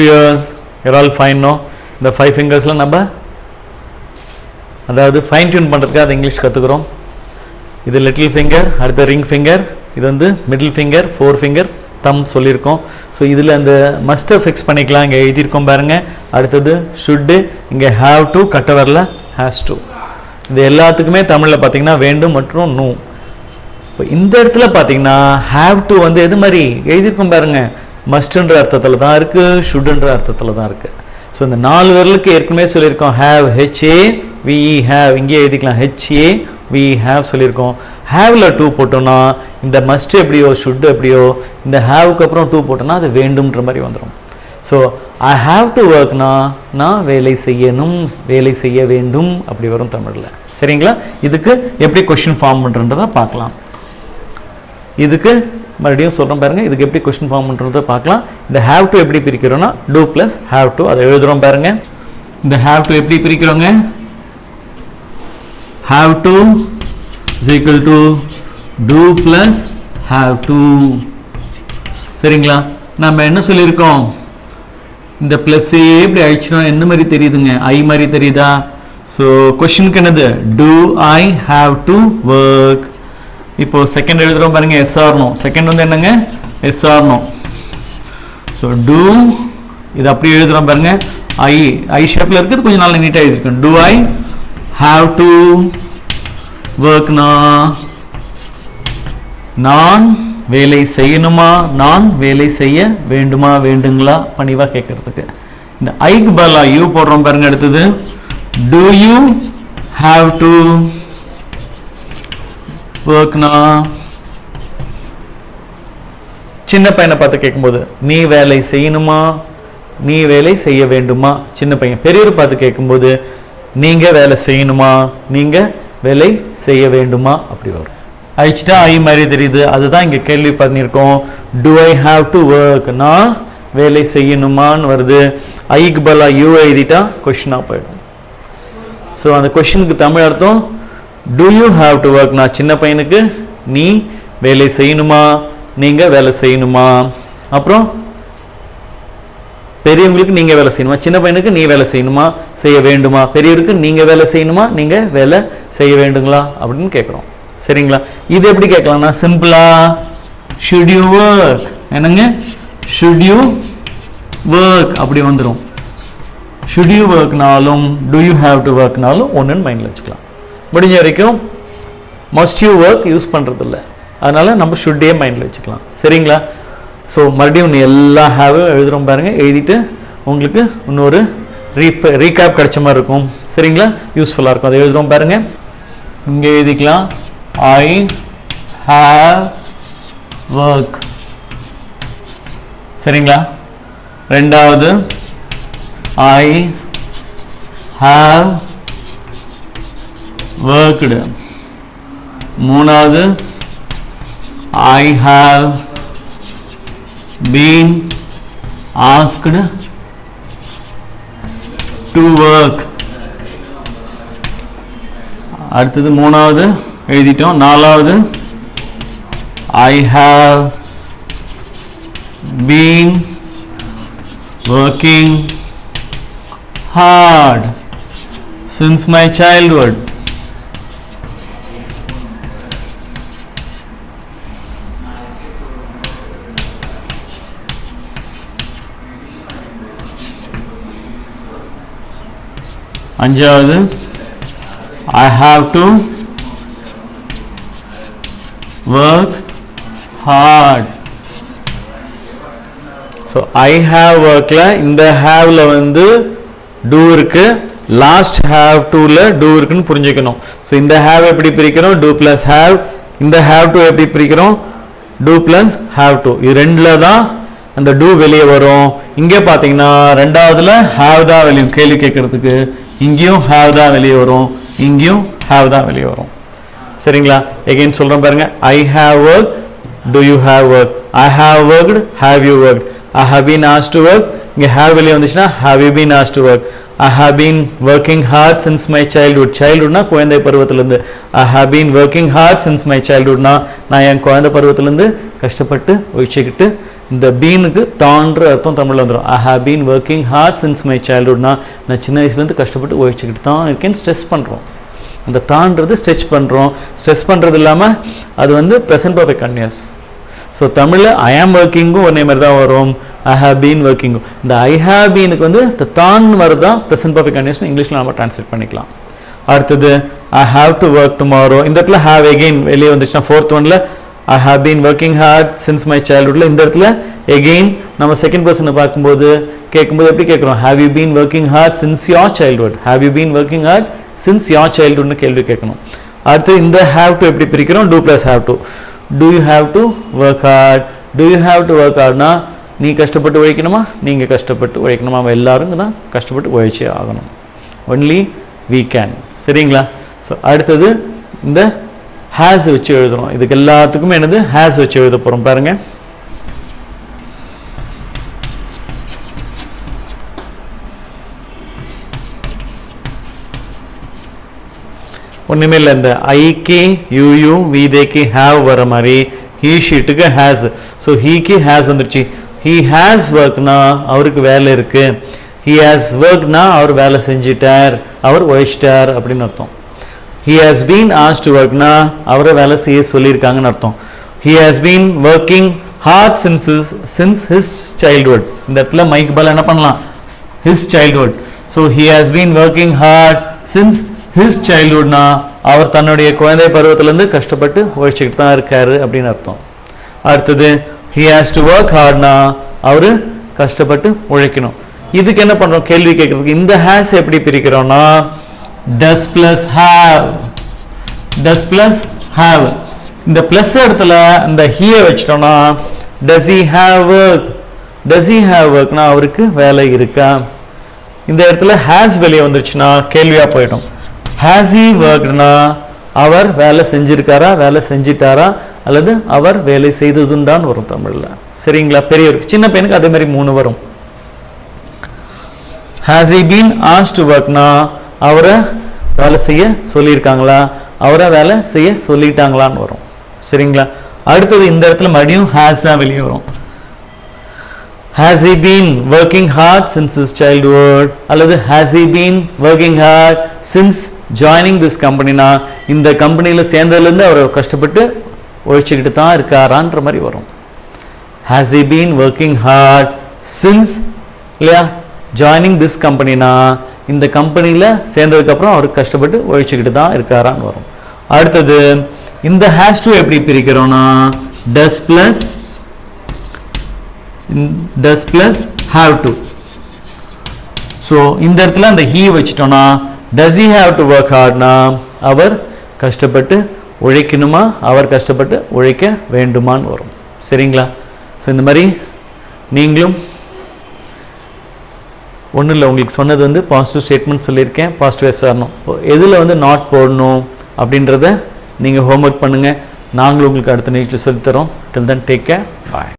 Years you're ஆல் fine no இந்த five ஃபிங்கர்ஸ்லாம் நம்ம அதாவது ஃபைன் டியூன் பண்ணுறதுக்கு அதை இங்கிலீஷ் கற்றுக்குறோம் இது லிட்டில் ஃபிங்கர் அடுத்த ரிங் ஃபிங்கர் இது வந்து middle finger four finger thumb சொல்லியிருக்கோம். ஸோ இதில் அந்த மஸ்டர் ஃபிக்ஸ் பண்ணிக்கலாம். இங்கே எழுதியிருக்கோம் பாருங்கள் அடுத்தது ஷுட்டு இங்கே ஹாவ் டு கட்டவரில் ஹேஸ் டு இது எல்லாத்துக்குமே தமிழில் பார்த்தீங்கன்னா வேண்டும் மற்றும் நூ இப்போ இந்த இடத்துல பார்த்தீங்கன்னா ஹாவ் டு வந்து எது மாதிரி? எழுதியிருக்கோம் பாருங்கள் மஸ்ட்ன்ற அர்த்தத்தில் தான் இருக்குது ஷுட்ன்ற அர்த்தத்தில் தான் இருக்குது ஸோ இந்த நாலு விரலுக்கு ஏற்கனவே சொல்லியிருக்கோம். ஹேவ் ஹெச்ஏ விஇ ஹேவ் இங்கே எழுதிக்கலாம். ஹெச்ஏ வி ஹேவ் சொல்லியிருக்கோம். ஹேவில் டூ போட்டோம்னா இந்த மஸ்ட் எப்படியோ ஷுட் எப்படியோ இந்த ஹேவுக்கு அப்புறம் டூ போட்டோம்னா அது வேண்டும்ன்ற மாதிரி வந்துடும் ஸோ ஐ ஹாவ் டு ஒர்க்னா நான் வேலை செய்யணும் வேலை செய்ய வேண்டும் அப்படி வரும் தமிழில். சரிங்களா? இதுக்கு எப்படி கொஷின் ஃபார்ம் பண்ணுறன்றதை பார்க்கலாம். இதுக்கு மறுபடியும் சொல்கிறோம் பாருங்கள் இதுக்கு எப்படி கொஸ்டின் ஃபார்ம் பண்ணுறதை பார்க்கலாம். இந்த ஹேவ் டு எப்படி பிரிக்கிறோன்னா டூ ப்ளஸ் ஹேவ் டு அதை எழுதுறோம் பாருங்கள் இந்த ஹேவ் டு எப்படி பிரிக்கிறோங்க? Have to is equal to do plus have to சரிங்களா? நம்ம என்ன சொல்லியிருக்கோம்? இந்த ப்ளஸ்ஸே எப்படி அழிச்சிடும் என்ன மாதிரி தெரியுதுங்க? ஐ மாதிரி தெரியுதா? ஸோ கொஷினுக்கு என்னது? Do I have to work இப்போ செகண்ட் எழுதுறோம் பாருங்க எஸ் ஆர்னோ செகண்ட் வந்து என்னங்க? எஸ் ஆர்னோ ஸோ டூ இது அப்படியே எழுதுறோம் பாருங்க. ஐ ஐ ஷேப்ல இருக்கிறது கொஞ்சம் நாள் நீட்டாக எழுதிருக்கேன் டூ ஐ ஹாவ் டு ஒர்க்னா நான் வேலை செய்யணுமா? நான் வேலை செய்ய வேண்டுமா? வேண்டுங்களா? பணிவாக கேட்கறதுக்கு. இந்த ஐக்கு பதிலாக யூ போடுறோம் பாருங்க அடுத்தது. டு யூ ஹாவ் டு ஒர்க்னா சின்ன பையனை பார்த்து கேட்கும்போது நீ வேலை செய்யணுமா? நீ வேலை செய்ய வேண்டுமா? சின்ன பையன் பெரியவர் பார்த்து கேட்கும்போது நீங்க வேலை செய்யணுமா? நீங்க வேலை செய்ய வேண்டுமா? அப்படி வரும். அழிச்சிட்டா ஐ மாதிரி தெரியுது. அதுதான் இங்க கேள்வி பண்ணியிருக்கோம். டு ஐ ஹாவ் டு ஒர்க்னா வேலை செய்யணுமான்னு வருது. ஐக்கு பதிலா யூ எழுதிட்டா கொஷினாக போயிடும். ஸோ அந்த கொஷினுக்கு தமிழ் அர்த்தம் do you have to work நான் சின்ன பையனுக்கு நீ வேலை செய்யணுமா? நீங்கள் வேலை செய்யணுமா? அப்புறம் பெரியவங்களுக்கு நீங்கள் வேலை செய்யணுமா? சின்ன பையனுக்கு நீ வேலை செய்யணுமா? செய்ய வேண்டுமா? பெரியவருக்கு நீங்கள் வேலை செய்யணுமா? நீங்கள் வேலை செய்ய வேண்டுங்களா? அப்படின்னு கேட்குறோம் சரிங்களா? இது எப்படி கேட்கலாம்னா சிம்பிளா ஷுட் யூ ஒர்க் என்னங்க? ஷுட் யூ ஒர்க் அப்படி வந்துடும் ஷுட் யூ ஒர்க்னாலும் டு யூ ஹாவ் டு ஒர்க்னாலும் ஒன்றுன்னு மைண்டில் வச்சுக்கலாம். முடிஞ்ச வரைக்கும் மஸ்ட் யூ ஒர்க் யூஸ் பண்ணுறதில்ல அதனால் நம்ம ஷுட்டே மைண்டில் வச்சுக்கலாம். சரிங்களா? ஸோ மறுபடியும் நீ எல்லா ஹாவும் எழுதுகிறோம் பாருங்கள் எழுதிட்டு உங்களுக்கு இன்னொரு ரீப் ரீகேப் கிடைச்ச மாதிரி இருக்கும். சரிங்களா? யூஸ்ஃபுல்லாக இருக்கும். அதை எழுதுகிறோம் பாருங்கள் இங்கே எழுதிக்கலாம். ஐ ஹாவ் ஒர்க் சரிங்களா? ரெண்டாவது ஐ ஹாவ் ஒர்க்டு மூணாவது I have been asked to work அடுத்தது மூணாவது எழுதிட்டோம். நாலாவது I have been working hard since my childhood அஞ்சாவது I have to work hard so I have ஒர்க்கில் இந்த ஹாவில் வந்து டூ இருக்கு. லாஸ்ட் ஹாவ் டூவில் டூ இருக்குன்னு புரிஞ்சுக்கணும். ஸோ இந்த ஹாவ் எப்படி பிரிக்கிறோம்? டூ ப்ளஸ் ஹாவ் இந்த ஹாவ் டூ எப்படி பிரிக்கிறோம்? டூ ப்ளஸ் ஹாவ் டூ இது ரெண்டில் தான் அந்த டூ வெளியே வரும். இங்கே பார்த்தீங்கன்னா ரெண்டாவதுல ஹாவ் தான் வெளியும். கேள்வி கேட்கறதுக்கு. இங்கேயும் ஹாவ் தான் வெளியே வரும். இங்கேயும் ஹாவ் தான் வெளியே வரும். சரிங்களா? எகைன் சொல்கிறேன் பாருங்க. I have work do you have work I have worked have you work I have been as to work இங்கே ஹேவ் வெளியே வந்துச்சுன்னா have you been as to work I have been working hard since my childhood சைல்ட்ஹுட்னா குழந்தை பருவத்திலேருந்து. I have been working hard since my சைல்ட்ஹுட்னா நான் என் குழந்தை பருவத்திலேருந்து கஷ்டப்பட்டு ஒழிச்சுக்கிட்டு இந்த பீனுக்கு தான்ற அர்த்தம் தமிழில் வந்துடும் I have been working hard since my சைல்டுஹுட்னா நான் சின்ன வயசுலேருந்து கஷ்டப்பட்டு உழைச்சிக்கிட்டு தான் இருக்கேன்னு ஸ்ட்ரெஸ் பண்ணுறோம் அந்த தான்றது ஸ்ட்ரெச் பண்ணுறோம் ஸ்ட்ரெஸ் பண்ணுறது இல்லாமல் அது வந்து ப்ரெசன்ட் பர்ஃபெக்ட் கன்யூஸ் ஸோ தமிழில் ஐ ஆம் ஒர்க்கிங்கும் ஒரே மாதிரி தான் வரும். ஐ ஹாவ் பீன் ஒர்க்கிங்கும் இந்த ஐ ஹாவ் பீனுக்கு வந்து த தான் வருதா ப்ரெசன்ட் பர்ஃபெக்ட் கன்யூஸ் இங்கிலீஷில் நம்ம ட்ரான்ஸ்லேட் பண்ணிக்கலாம். அடுத்தது I have to work tomorrow இந்த இடத்துல ஹாவ் எகெயின் வெளியே வந்துச்சுன்னா ஃபோர்த் ஒன்ல I have been working hard since my சைல்ட்ஹுட்ல இந்த இடத்துல எகெயின் நம்ம செகண்ட் பர்சனை பார்க்கும்போது கேட்கும்போது எப்படி கேட்குறோம்? Have you been working hard since your childhood have you been working hard since your சைல்ட்ஹுட்னு கேள்வி கேட்கணும். அடுத்து இந்த ஹாவ் டு எப்படி பிரிக்கிறோம்? Do plus have to do you have to work hard do you have to work ஹார்ட்னா நீ கஷ்டப்பட்டு உழைக்கணுமா? நீங்கள் கஷ்டப்பட்டு உழைக்கணுமா? அவன் எல்லாரும் தான் கஷ்டப்பட்டு உழைச்சே ஆகணும். ஒன்லி வீ கேன் சரிங்களா? ஸோ அடுத்தது இந்த ஹேஸ் வச்சு எழுதுறோம். இதுக்கு எல்லாத்துக்குமே என்னது? ஹேஸ் வச்சு எழுத போகிறோம் பாருங்க. ஒன்றுமே இல்லை இந்த ஐக்கு யூயூ வீதேக்கு ஹேவ் வர மாதிரி ஹீ ஷீட்டுக்கு ஹேஸ் ஸோ ஹீக்கு ஹேஸ் வந்துருச்சு. ஹீ ஹேஸ் ஒர்க்னா அவருக்கு வேலை இருக்கு. ஹி ஹேஸ் ஒர்க்னா அவர் வேலை செஞ்சிட்டார். அவர் ஒழிச்சிட்டார் அப்படின்னு அர்த்தம். He has been as to ஒர்க்னா அவரை வேலை செய்ய சொல்லியிருக்காங்கன்னு அர்த்தம் he has been working hard since since his childhood இந்த இடத்துல மைக் பால் என்ன பண்ணலாம் his childhood so he has been working hard since his சைல்ட்ஹுட்னா அவர் தன்னுடைய குழந்தை பருவத்திலேருந்து கஷ்டப்பட்டு உழைச்சிக்கிட்டு தான் இருக்காரு அப்படின்னு அர்த்தம் அடுத்தது ஹி ஹாஸ் டு ஒர்க் ஹார்ட்னா அவர் கஷ்டப்பட்டு உழைக்கணும் இதுக்கு என்ன பண்ணுறோம் கேள்வி கேட்குறதுக்கு இந்த ஹேஸ் எப்படி பிரிக்கிறோம்னா does plus have does plus have இந்த பிளஸ் இடத்துல இந்த ஹீயை வச்சிட்டோம்னா does he have work does he have ஒர்க்னா அவருக்கு வேலை இருக்கா? இந்த இடத்துல ஹேஸ் வெளியே வந்துருச்சுன்னா கேள்வியாக போயிடும். ஹேஸ் ஹி ஒர்க்னா அவர் வேலை செஞ்சிருக்காரா? வேலை செஞ்சிட்டாரா? அல்லது அவர் வேலை செய்ததுண்டான்னு வரும் தமிழ்ல. சரிங்களா? பெரியவருக்கு சின்ன பையனுக்கு அதே மாதிரி மூணு வரும். Has he been asked to அவரை வேலை செய்ய சொல்லியிருக்காங்களா? அவரை வேலை செய்ய சொல்லிட்டாங்களான்னு வரும். சரிங்களா? அடுத்தது இந்த இடத்துல மறுபடியும் ஹேஸ் தான் வெளியே வரும். Has he been working hard since his childhood அல்லது has he been working hard since joining this கம்பெனினா இந்த கம்பெனியில் சேர்ந்ததுலேருந்து அவர் கஷ்டப்பட்டு உழைச்சிக்கிட்டு தான் இருக்காரான்ற மாதிரி வரும். Has he been working hard since இல்லையா? ஜாயினிங் திஸ் கம்பெனினா இந்த கம்பெனியில் சேர்ந்ததுக்கப்புறம் அவர் கஷ்டப்பட்டு உழைச்சிக்கிட்டு தான் இருக்காரான்னு வரும். அடுத்தது இந்த ஹேஸ் டு எப்படி பிரிக்கிறோம்னா does plus does plus have to so இந்த இடத்துல அந்த he வச்சிட்டோன்னா does he have to work ஹார்ட்னா அவர் கஷ்டப்பட்டு உழைக்கணுமா அவர் கஷ்டப்பட்டு உழைக்க வேண்டுமான்னு வரும். சரிங்களா? ஸோ இந்த மாதிரி நீங்களும் ஒன்றும் இல்லை உங்களுக்கு சொன்னது வந்து பாசிட்டிவ் ஸ்டேட்மெண்ட் சொல்லியிருக்கேன். பாசிட்டிவ் எஸ்ஆர்னும் எதில் வந்து நாட் போடணும் அப்படின்றத நீங்கள் ஹோம்ஒர்க் பண்ணுங்கள் நாங்களும் உங்களுக்கு அடுத்த நிகழ்ச்சி சொல்லித்தரோம் till then take care bye